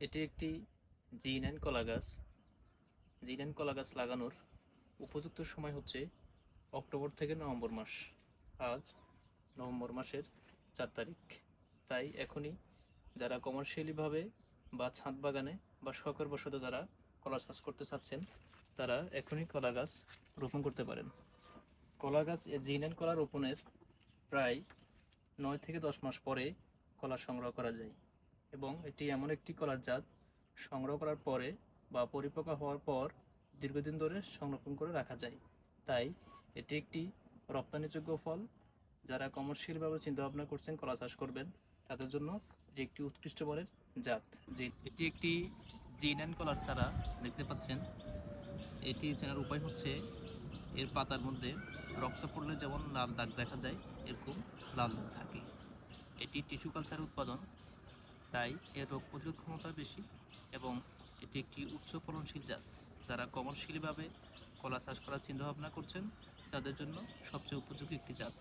এটি একটি G nine কলা গাছ। জি নাইন কলা গাছ লাগানোর উপযুক্ত সময় হচ্ছে অক্টোবর থেকে নভেম্বর মাস। আজ নভেম্বর মাসের চার তারিখ। তাই এখনই যারা কমার্শিয়ালিভাবে বা ছাদ বাগানে বা শখের বসত যারা কলা চাষ করতে চাচ্ছেন, তারা এখনই কলা গাছ রোপণ করতে পারেন। কলা গাছ জি নাইন কলা রোপণের প্রায় নয় থেকে দশ মাস পরে কলা সংগ্রহ করা যায়। এবং এটি এমন একটি কলার জাত সংগ্রহ করার পরে বা পরিপক্ক হওয়ার পর দীর্ঘদিন ধরে সংরক্ষণ করে রাখা যায়। তাই এটি একটি রপ্তানিযোগ্য ফল যারা কমার্শিয়ালভাবে চিন্তাভাবনা করছেন কলা চাষ করবেন, তাদের জন্য এটি একটি উৎকৃষ্ট মানের জাত। যে এটি একটি জিনান কলার চারা দেখতে পাচ্ছেন। এটি চেনার উপায় হচ্ছে এর পাতার মধ্যে রক্ত পড়লে যেমন লাল দাগ দেখা যায়, এরকম লাল দাগ থাকে। এটি টিস্যু কালচার উৎপাদন তাই এর রোগ প্রতিরোধ ক্ষমতা বেশি এবং এটি একটি উচ্চ ফলনশীল জাত। যারা কমার্শিয়ালিভাবে কলা চাষ করার চিন্তাভাবনা করছেন, তাদের জন্য সবচেয়ে উপযোগী একটি জাত।